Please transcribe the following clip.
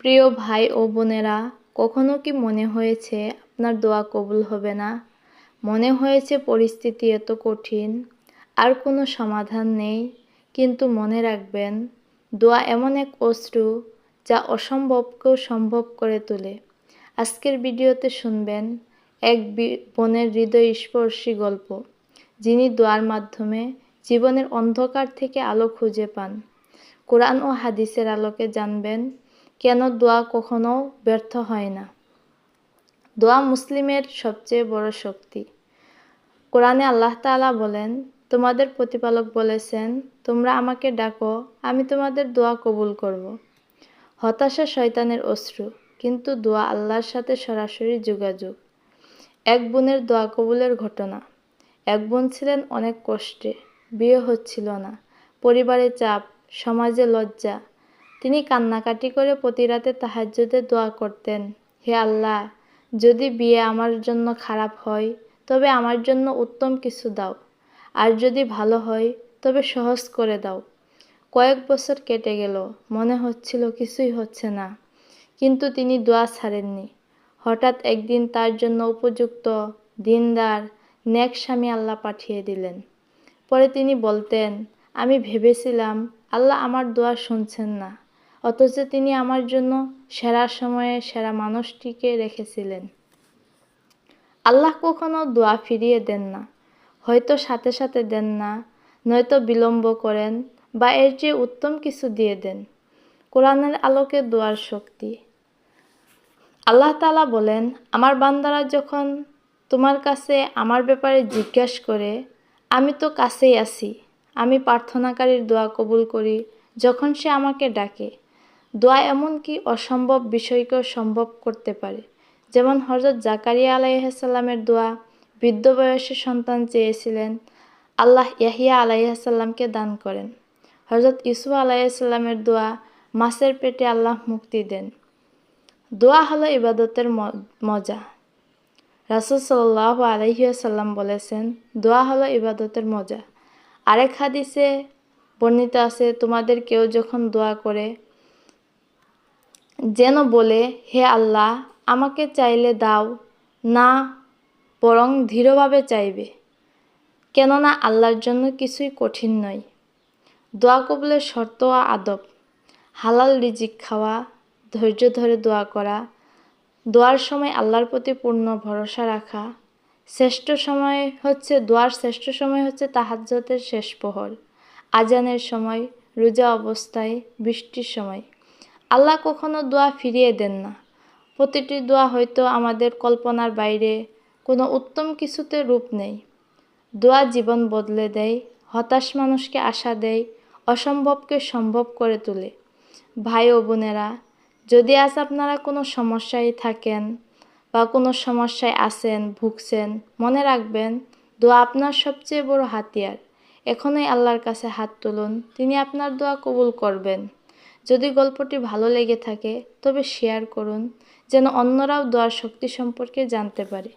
প্রিয় ভাই ও বোনেরা, কখনো কি মনে হয়েছে আপনার দোয়া কবুল হবে না? মনে হয়েছে পরিস্থিতি এত কঠিন, আর কোনো সমাধান নেই। কিন্তু মনে রাখবেন, দোয়া এমন এক অশ্রু যা অসম্ভবকেও সম্ভব করে তোলে। আজকের ভিডিওতে শুনবেন এক বোনের হৃদয় স্পর্শী গল্প, যিনি দোয়ার মাধ্যমে জীবনের অন্ধকার থেকে আলো খুঁজে পান। কোরআন ও হাদিসের আলোকে জানবেন কেন দোয়া কখনো ব্যর্থ হয় না? দোয়া মুসলিমের সবচেয়ে বড় শক্তি। কোরআনে আল্লাহ তাআলা বলেন, তোমাদের প্রতিপালক বলেছেন, তোমরা আমাকে ডাকো, আমি তোমাদের দোয়া কবুল করব। হতাশা শয়তানের অশ্রু, কিন্তু দোয়া আল্লাহর সাথে সরাসরি যোগাযোগ। এক বোনের দোয়া কবুলের ঘটনা। এক বোন ছিলেন অনেক কষ্টে, বিয়ে হচ্ছিল না। পরিবারে চাপ, সমাজে লজ্জা তিনি কান্নাকাটি করে প্রতি রাতে তাহাজ্জুদে দোয়া করতেন, হে আল্লাহ, যদি বিয়ে আমার জন্য খারাপ হয়, তবে আমার জন্য উত্তম কিছু দাও, আর যদি ভালো হয়, তবে সহজ করে দাও। কয়েক বছর কেটে গেল, মনে হচ্ছিল কিছুই হচ্ছে না, কিন্তু তিনি দোয়া ছাড়েননি। হঠাৎ একদিন তার জন্য উপযুক্ত দিনদার নেক স্বামী আল্লাহ পাঠিয়ে দিলেন। পরে তিনি বলতেন, আমি ভেবেছিলাম আল্লাহ আমার দোয়া শুনছেন না। অথচ তিনি আমার জন্য সেরা সময়ে সেরা মানুষটিকে রেখেছিলেন। আল্লাহ কখনো দোয়া ফিরিয়ে দেন না, হয়তো সাথে সাথে দেন না, নয়তো বিলম্ব করেন বা এর চেয়ে উত্তম কিছু দিয়ে দেন। কোরআনের আলোকে দোয়ার শক্তি। আল্লাহ তালা বলেন, আমার বান্দারা যখন তোমার কাছে আমার ব্যাপারে জিজ্ঞেস করে, আমি তো কাছেই আছি, আমি প্রার্থনাকারীর দোয়া কবুল করি যখন সে আমাকে ডাকে। দোয়া এমনকি অসম্ভব বিষয়কেও সম্ভব করতে পারে। যেমন হজরত জাকারিয়া আলাইহাসাল্লামের দোয়া, বৃদ্ধ বয়সে সন্তান চেয়েছিলেন, আল্লাহ ইয়াহিয়া আলাইহাসাল্লামকে দান করেন। হজরত ইসু আলাইসাল্লামের দোয়া, মাছের পেটে আল্লাহ মুক্তি দেন। দোয়া হলো ইবাদতের মজা। রাসুল সাল্লাহ আলহিয়াসাল্লাম বলেছেন, দোয়া হলো ইবাদতের মজা। আরেক হাদিসে বর্ণিত আছে, তোমাদের কেউ যখন দোয়া করে যেন বলে, হে আল্লাহ, আমাকে চাইলে দাও, না বরং ধীরভাবে চাইবে। কেননা আল্লাহর জন্য কিছুই কঠিন নয়। দোয়া কবুলের শর্ত ও আদব। হালাল রিজিক খাওয়া, ধৈর্য ধরে দোয়া করা, দোয়ার সময় আল্লাহর প্রতি পূর্ণ ভরসা রাখা। শ্রেষ্ঠ সময় হচ্ছে, দোয়ার শ্রেষ্ঠ সময় হচ্ছে তাহাজ্জতের শেষ প্রহর। আজানের সময়, রোজা অবস্থায়, বৃষ্টির সময়। আল্লাহ কখনো দোয়া ফিরিয়ে দেন না। প্রতিটি দোয়া হয়তো আমাদের কল্পনার বাইরে কোনো উত্তম কিছুতে রূপ নেই। দোয়া জীবন বদলে দেয়, হতাশ মানুষকে আশা দেয়, অসম্ভবকে সম্ভব করে তোলে। ভাই ও বোনেরা, যদি আজ আপনারা কোনো সমস্যায় থাকেন বা কোনো সমস্যায় আছেন, ভুগছেন, মনে রাখবেন, দোয়া আপনার সবচেয়ে বড় হাতিয়ার। এখনই আল্লাহর কাছে হাত তুলুন, তিনি আপনার দোয়া কবুল করবেন। যদি গল্পটি ভালো লেগে থাকে, তবে শেয়ার করুন, যেন অন্যরাও দোয়ার শক্তি সম্পর্কে জানতে পারে।